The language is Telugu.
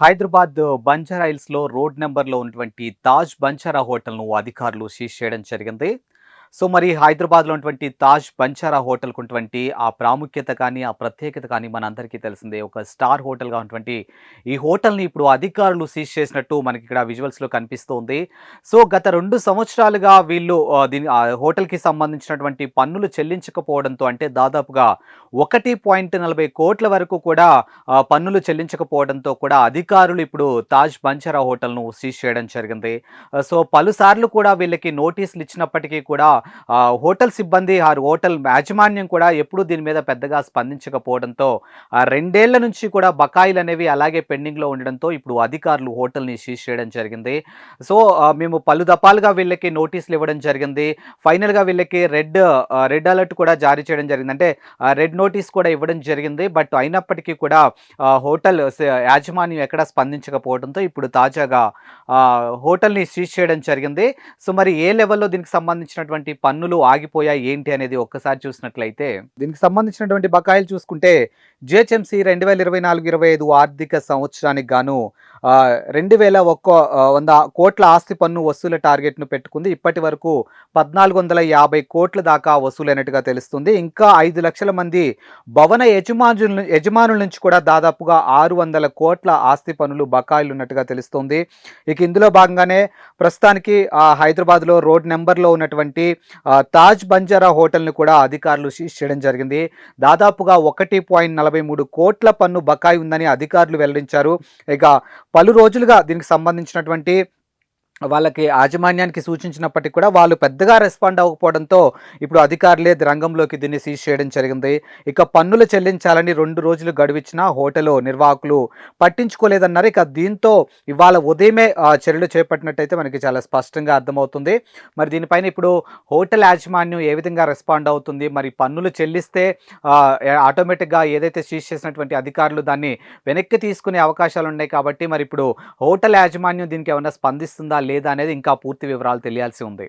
హైదరాబాద్ బంజారా హిల్స్‌లో రోడ్ నెంబర్లో ఉన్నటువంటి తాజ్ బంజారా హోటల్‌ను అధికారులు సీజ్ చేయడం జరిగింది. సో, మరి హైదరాబాద్‌లో ఉన్నటువంటి తాజ్ బంజారా హోటల్‌కు ఉన్నటువంటి ఆ ప్రాముఖ్యత కానీ, ఆ ప్రత్యేకత కానీ మనందరికీ తెలిసిందే. ఒక స్టార్ హోటల్‌గా ఉన్నటువంటి ఈ హోటల్‌ని ఇప్పుడు అధికారులు సీజ్ చేసినట్టు మనకి ఇక్కడ విజువల్స్‌లో కనిపిస్తోంది. సో, గత రెండు సంవత్సరాలుగా వీళ్ళు దీని హోటల్‌కి సంబంధించినటువంటి పన్నులు చెల్లించకపోవడంతో అంటే దాదాపుగా 1.40 వరకు కూడా పన్నులు చెల్లించకపోవడంతో కూడా అధికారులు ఇప్పుడు తాజ్ బంచరా హోటల్‌ను సీజ్ చేయడం జరిగింది. సో, పలుసార్లు కూడా వీళ్ళకి నోటీసులు ఇచ్చినప్పటికీ కూడా హోటల్ సిబ్బంది ఆర్ హోటల్ యాజమాన్యం కూడా ఎప్పుడూ దీని మీద పెద్దగా స్పందించకపోవడంతో రెండేళ్ళ నుంచి కూడా బకాయిలు అనేవి అలాగే పెండింగ్‌లో ఉండడంతో ఇప్పుడు అధికారులు హోటల్‌ని సీజ్ చేయడం జరిగింది. సో, మేము పలు దఫాలుగా వీళ్ళకి నోటీసులు ఇవ్వడం జరిగింది. ఫైనల్‌గా వీళ్ళకి రెడ్ రెడ్ అలర్ట్ కూడా జారీ చేయడం జరిగింది. అంటే రెడ్ నోటీస్ కూడా ఇవ్వడం జరిగింది. బట్ అయినప్పటికీ కూడా హోటల్ యాజమాన్యం ఎక్కడా స్పందించకపోవడంతో ఇప్పుడు తాజాగా హోటల్‌ని సీజ్ చేయడం జరిగింది. సో, మరి ఏ లెవెల్‌లో దీనికి సంబంధించినటువంటి పన్నులు ఆగిపోయాయి ఏంటి అనేది ఒక్కసారి చూసినట్లయితే దీనికి సంబంధించినటువంటి బకాయిలు చూసుకుంటే జీహెచ్ఎంసీ 2024, 25 ఆర్థిక సంవత్సరానికి గాను రెండు వేల ఒక్క వంద కోట్ల ఆస్తి పన్ను వసూల టార్గెట్‌ను పెట్టుకుంది. ఇప్పటి వరకు 1450 కోట్ల దాకా వసూలైనట్టుగా తెలుస్తుంది. ఇంకా ఐదు లక్షల మంది భవన యజమానుల యజమానుల నుంచి కూడా దాదాపుగా 600 కోట్ల ఆస్తి పన్నులు బకాయిలు ఉన్నట్టుగా తెలుస్తుంది ఇక ఇందులో భాగంగానే ప్రస్తుతానికి హైదరాబాద్‌లో రోడ్ నెంబర్లో ఉన్నటువంటి తాజ్ బంజారా హోటల్‌ని కూడా అధికారులు సీజ్ చేయడం జరిగింది. దాదాపుగా 1.43 కోట్ల పన్ను బకాయి ఉందని అధికారులు వెల్లడించారు. ఇక పలు రోజులుగా దీనికి సంబంధించినటువంటి వాళ్ళకి యాజమాన్యానికి సూచించినప్పటికీ కూడా వాళ్ళు పెద్దగా రెస్పాండ్ అవ్వకపోవడంతో ఇప్పుడు అధికారులే రంగంలోకి దీన్ని సీజ్ చేయడం జరిగింది. ఇక పన్నులు చెల్లించాలని రెండు రోజులు గడువిచ్చిన హోటల్ నిర్వాహకులు పట్టించుకోలేదన్నారు. ఇక దీంతో ఇవాళ ఉదయమే చర్యలు చేపట్టినట్టయితే మనకి చాలా స్పష్టంగా అర్థమవుతుంది. మరి దీనిపైన ఇప్పుడు హోటల్ యాజమాన్యం ఏ విధంగా రెస్పాండ్ అవుతుంది? మరి పన్నులు చెల్లిస్తే ఆటోమేటిక్‌గా ఏదైతే సీజ్ చేసినటువంటి అధికారులు దాన్ని వెనక్కి తీసుకునే అవకాశాలు ఉన్నాయి కాబట్టి మరి ఇప్పుడు హోటల్ యాజమాన్యం దీనికి ఏమైనా స్పందిస్తుందా? లేదా? అనేది ఇంకా పూర్తి వివరాలు తెలియాల్సి ఉంది.